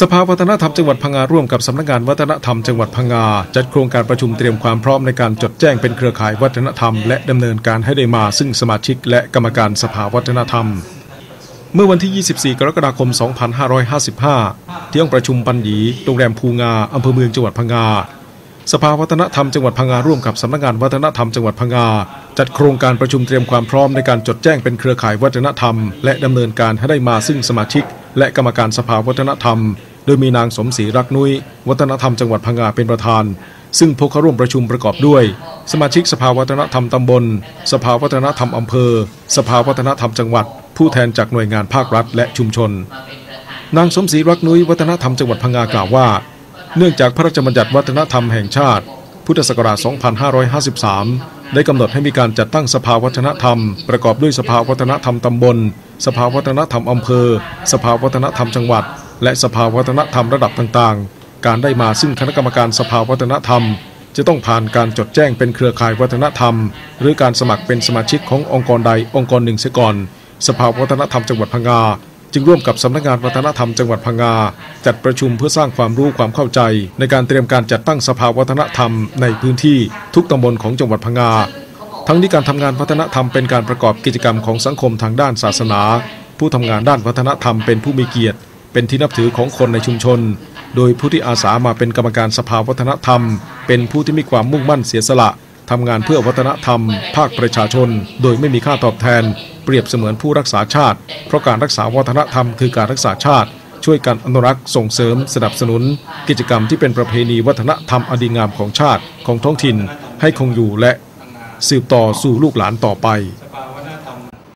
สภาวัฒนธรรมจังหวัดพังงาร่วมกับสำนักงานวัฒนธรรมจังหวัดพังงาจัดโครงการประชุมเตรียมความพร้อมในการจดแจ้งเป็นเครือข่ายวัฒนธรรม และดำเนินการให้ได้มาซึ่งสมาชิกและกรรมการสภาวัฒนธรรม เมื่อวันที่ 24 กรกฎาคม 2555 ที่ห้องประชุมปันหยีโรงแรมภูงาอำเภอเมืองจังหวัดพังงาสภาวัฒนธรรมจังหวัดพังงาร่วมกับสำนักงานวัฒนธรรมจังหวัดพังงาจัดโครงการประชุมเตรียมความพร้อมในการจดแจ้งเป็นเครือข่ายวัฒนธรรม และดำเนินการให้ได้มาซึ่งสมาชิก และกรรมการสภาวัฒนธรรม โดยมีนางสมศรีรักนุ้ย วัฒนธรรมจังหวัดพังงาเป็นประธาน ซึ่งพวกเข้าร่วมประชุมประกอบด้วย สมาชิกสภาวัฒนธรรมตำบล สภาวัฒนธรรมอำเภอ สภาวัฒนธรรมจังหวัด ผู้แทนจากหน่วยงานภาครัฐ และชุมชน นางสมศรีรักนุ้ยวัฒนธรรมจังหวัดพังงากล่าวว่า เนื่องจากพระราชบัญญัติวัฒนธรรมแห่งชาติ พุทธศักราช 2553 ได้กำหนดให้มีการจัดตั้งสภาวัฒนธรรม ประกอบด้วยสภาวัฒนธรรมตำบล สภาวัฒนธรรมอำเภอ สภาวัฒนธรรมจังหวัด และสภาวัฒนธรรมระดับต่างๆ การได้มาซึ่งคณะกรรมการสภาวัฒนธรรม จะต้องผ่านการจดแจ้งเป็นเครือข่ายวัฒนธรรม หรือการสมัครเป็นสมาชิกขององค์กรใดองค์กรหนึ่งเสียก่อน สภาวัฒนธรรมจังหวัดพังงา จึงร่วมกับสำนักงานวัฒนธรรมจังหวัดพังงา จัดประชุมเพื่อสร้างความรู้ความเข้าใจ ในการเตรียมการจัดตั้งสภาวัฒนธรรมในพื้นที่ทุกตำบลของจังหวัดพังงา ทั้งนี้การทำงานวัฒนธรรมเป็นการประกอบกิจกรรมของสังคมทางด้านศาสนา ผู้ทำงานด้านวัฒนธรรมเป็นผู้มีเกียรติ เป็นที่นับถือของคนในชุมชน โดยผู้ที่อาสามาเป็นกรรมการสภาวัฒนธรรม เป็นผู้ที่มีความมุ่งมั่นเสียสละทำงานเพื่อวัฒนธรรม ภาคประชาชน โดยไม่มีค่าตอบแทน เปรียบเสมือนผู้รักษาชาติ เพราะการรักษาวัฒนธรรมคือการรักษาชาติ ช่วยกันอนุรักษ์ส่งเสริม สนับสนุน กิจกรรมที่เป็นประเพณีวัฒนธรรมอดีงามของชาติของท้องถิ่น ให้คงอยู่และสืบต่อสู่ลูกหลานต่อไป